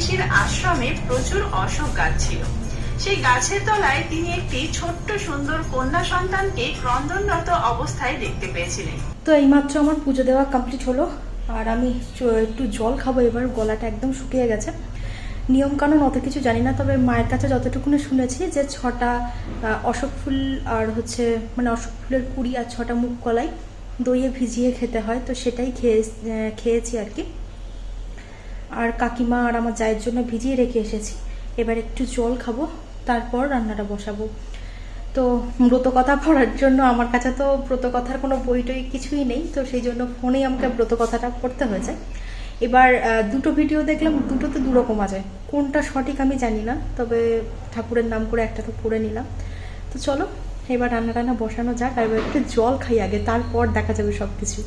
ঋষির আশ্রমে প্রচুর অশোক গাছ ছিল। সেই গাছের তলায় তিনি একটি ছোট্ট সুন্দর কন্যা সন্তানকে ক্রন্দনরত অবস্থায় দেখতে পেয়েছিলেন। তো এইমাত্র আমার পুজো দেওয়া কমপ্লিট হলো, আর আমি একটু জল খাব, এবার গলাটা একদম শুকিয়ে গেছে। নিয়মকানুন অত কিছু জানি না, তবে মায়ের কাছে যতটুকুনি শুনেছি যে ছটা অশোক ফুল আর হচ্ছে মানে অশোক ফুলের কুড়ি আর ছটা মুখ কলাই দইয়ে ভিজিয়ে খেতে হয়, তো সেটাই খেয়ে খেয়েছি আর কি। আর কাকিমা আর আমার জায়ের জন্য ভিজিয়ে রেখে এসেছি। এবার একটু জল খাব, তারপর রান্নাটা বসাবো। তো ব্রতকথা পড়ার জন্য আমার কাছে তো ব্রতকথার কোনো বই টই কিছুই নেই, তো সেই জন্য ফোনেই আমাকে ব্রতকথাটা পড়তে হয়েছে। এবার দুটো ভিডিও দেখলাম, দুটোতে দুরকম আছে। কোনটা সঠিক আমি জানি না, তবে ঠাকুরের নাম করে একটা তো পড়ে নিলাম। তো চলো, এবার রান্না টান্না বসানো যাক, আর একটু জল খাই আগে, তারপর দেখা যাবে সব কিছু